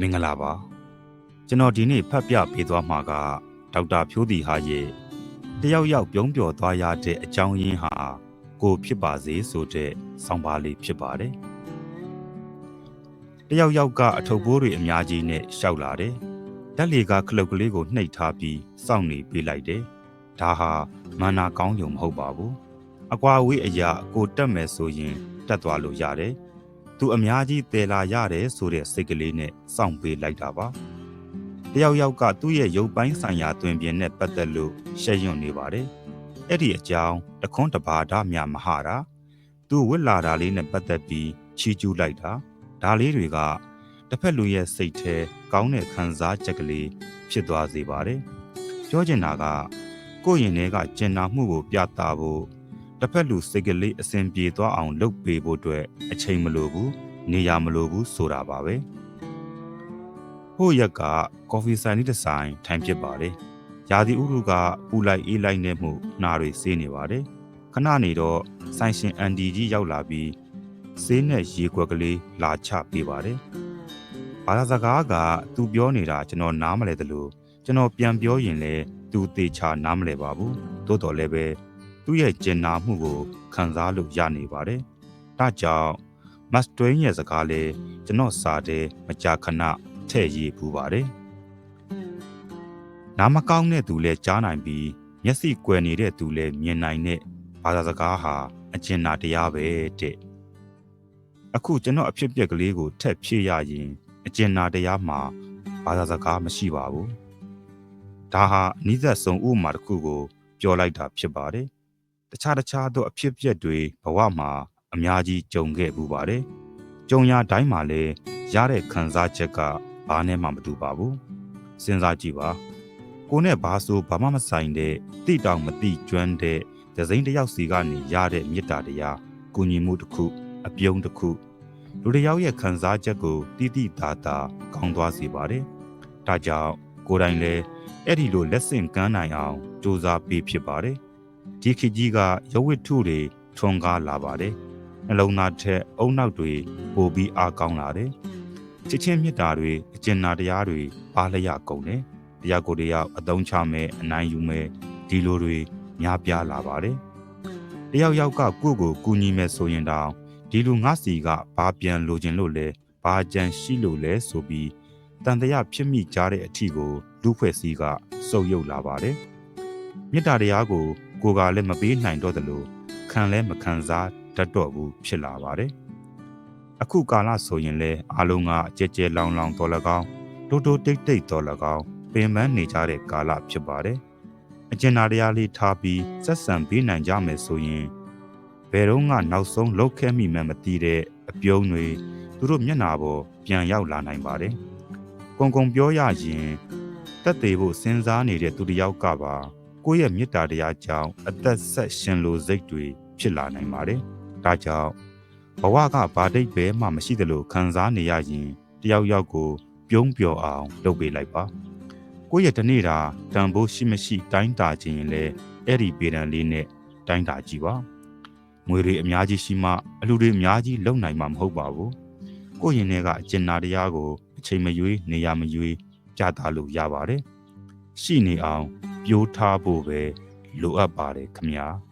မင်္ဂလာပါကျွန်တော်ဒီနေ့ဖတ်ပြပေးသွားမှာကဒေါက်တာဖြိုးတီဟာရဲ့တယောက်ယောက်ပြုံးပျော်သွားရတဲ့အကြောင်းရင်းဟာကိုဖြစ်ပါစေဆိုတဲ့ဆောင်းပါးလေးဖြစ်ပါတယ်တယောက်ယောက်ကအထုပ်ဘိုးတွေအများကြီးနဲ့ရှောက်လာတယ်တက်လီကခလုတ်ကလေးကိုနှိပ်ထားပြီးစောင့်နေပေးလိုက်တယ်ဒါဟာမာနာကောင်းယုံမဟုတ်ပါဘူးအကွာဝေးအရာကိုတက်မယ်ဆိုရင်တက်သွားလို့ရတယ် သူအများကြီးတည်လာရတယ်ဆိုတဲ့စိတ်ကလေးနဲ့စောင့်ပေးလိုက်တာပါတယောက်ယောက်ကသူ့ရဲ့ရုပ်ပိုင်းဆိုင်ရာတွင်ပြင်နဲ့ပတ်သက်လို့ရှက်ရွံ့နေပါတယ်အဲ့ဒီအကြောင်းတခွန်းတပါဒမြမဟာတာသူဝစ်လာတာလေးနဲ့ပတ်သက်ပြီးချီးကျူးလိုက်တာဒါလေးတွေကတစ်ဖက်လူရဲ့စိတ်ထဲကောင်းတဲ့ခံစားချက်ကလေးဖြစ်သွားစေပါတယ်ပြောချင်တာကကိုယ့်ရင်ထဲကကျင်နာမှုကိုပြသဖို့ တစ်ဖက်လူစိတ်ကလေးအစဉ်ပြေသွားအောင်လုပ်ပေးဖို့အတွက်အချိန်မလိုဘူးနေရာမလိုဘူးဆိုတာပါပဲဟိုရက်ကကော်ဖီဆိုင်လေးတစ်ဆိုင်ထိုင်ဖြစ်ပါတယ်ရာသီဥတုကပူလိုက်အေးလိုက်နဲ့မှုနှာတွေစေးနေပါတယ်ခဏနေတော့ဆိုင်ရှင်အန်ဒီကြီးရောက်လာပြီးဆေးနဲ့ရေခွက်ကလေးလာချပေးပါတယ်ဘာသာစကားကသူပြောနေတာကျွန်တော်နားမလဲသလိုကျွန်တော်ပြန်ပြောရင်လည်းသူသေချာနားမလဲပါဘူးသို့တော်လည်းပဲ သူ့ရဲ့ကျင်နာမှုကိုခံစားလို့ရနေပါတယ်။ဒါကြောင့်မတ်တွင်းရဲ့စကားလေးကျွန်တော်စာတဲ့မကြာခဏထည့်ရေးပူပါတယ်။နားမကောင်းတဲ့သူလည်းကြားနိုင်ပြီးမျက်စိကွယ်နေတဲ့သူလည်းမြင်နိုင်တဲ့ဘာသာစကားဟာအကျဉ်းနာတရားပဲတဲ့။အခုကျွန်တော်အဖြစ်အပျက်ကလေးကိုထက်ဖြည့်ရရင်အကျဉ်းနာတရားမှာဘာသာစကားမရှိပါဘူး။ဒါဟာအနည်းသက်ဆုံးဥပမာတစ်ခုကိုပြောလိုက်တာဖြစ်ပါတယ်။ တခြားတခြားသောအဖြစ်အပျက်တွေဘဝမှာအများကြီးကြုံခဲ့ပူပါတယ်။ကြုံရတိုင်းမှာလည်းရတဲ့ခံစားချက်ကဘာနဲ့မှမတူပါဘူး။စဉ်းစားကြည့်ပါ။ကိုနဲ့ဘာဆိုဘာမှမဆိုင်တဲ့တိတောင်မတိကျွမ်းတဲ့ဒဇိန်တစ်ယောက်စီကနေရတဲ့မေတ္တာတရားကုညီမှုတစ်ခုအပြုံးတစ်ခုလူတစ်ယောက်ရဲ့ခံစားချက်ကိုတိတိတာတာကောင်းသွားစေပါတယ်။ဒါကြောင့်ကိုယ်တိုင်လည်းအဲ့ဒီလိုလက်ဆင့်ကမ်းနိုင်အောင်စူးစမ်းပေးဖြစ်ပါတယ်။ ဒီခေတ်ကြီးကရဝိထုတွေထွန်ကားလာပါတယ်။နှလုံးသားထက်အုံနောက်တွေပိုပြီးအားကောင်းလာတယ်။ချစ်ချင်းမြတ်တာတွေအကျဉ်းနာတရားတွေပါလျက်ကုန်တယ်။တရားကိုယ်တရားအသုံးချမယ်အနိုင်ယူမယ်ဒီလိုတွေများပြားလာပါတယ်။တယောက်ယောက်ကကိုယ့်ကိုကူညီမယ်ဆိုရင်တောင်ဒီလူငါစီကဘာပြန်လိုချင်လို့လဲဘာကြံရှိလို့လဲဆိုပြီးတန်တရားဖြစ်မိကြတဲ့အထီကိုလူဖွဲ့စည်းကစုပ်ယုပ်လာပါတယ်။မေတ္တာတရားကို ကိုယ်ကလည်းမပေးနိုင်တော့သလိုခံလည်းမခံစားတတ်တော့ဘူးဖြစ်လာပါတယ်။အခုကာလဆိုရင်လည်းအားလုံးကအကြဲကြဲလောင်လောင်တော်၎င်းတိုးတိုးတိတ်တိတ်တော်၎င်းပင်ပန်းနေကြတဲ့ကာလဖြစ်ပါတယ်။အကျဉ်းနာတရားလေးထားပြီးဆက်ဆံပေးနိုင်ကြမယ်ဆိုရင်ဘယ်တော့မှနောက်ဆုံးလောက်ခဲမိမှမသိတဲ့အပြုံးတွေသူတို့မျက်နာပေါ်ပြန်ရောက်လာနိုင်ပါတယ်။ကုံကုံပြောရရင်တက်သေးဖို့စဉ်းစားနေတဲ့သူတစ်ယောက်ကပါ ကိုယ့်ရဲ့မေတ္တာတရားကြောင့်အသက်ဆက်ရှင်လိုစိတ်တွေဖြစ်လာနိုင်ပါတယ်။ဒါကြောင့်ဘဝကဘာတိတ်ပဲမှမရှိသလိုခံစားနေရရင်တယောက်ယောက်ကိုပြုံးပျော်အောင်လုပ်ပေးလိုက်ပါ။ကိုယ့်ရဲ့တနေ့တာတန်ဖိုးရှိမရှိ တိုင်းတာခြင်းရင်လည်းအဲ့ဒီပေဒံလေးနဲ့တိုင်းတာကြည့်ပါ။ငွေတွေအများကြီးရှိမှအလူတွေအများကြီးလုံနိုင်မှာမဟုတ်ပါဘူး။ကိုယ့်ရင်ထဲကအကျဉ်းနာတရားကိုအချိန်မရွေးနေရာမရွေးကြတာလို့ရပါတယ်။ရှိနေအောင် ပြိုးထားဖို့ပဲလိုအပ်ပါတယ်ခမညာ။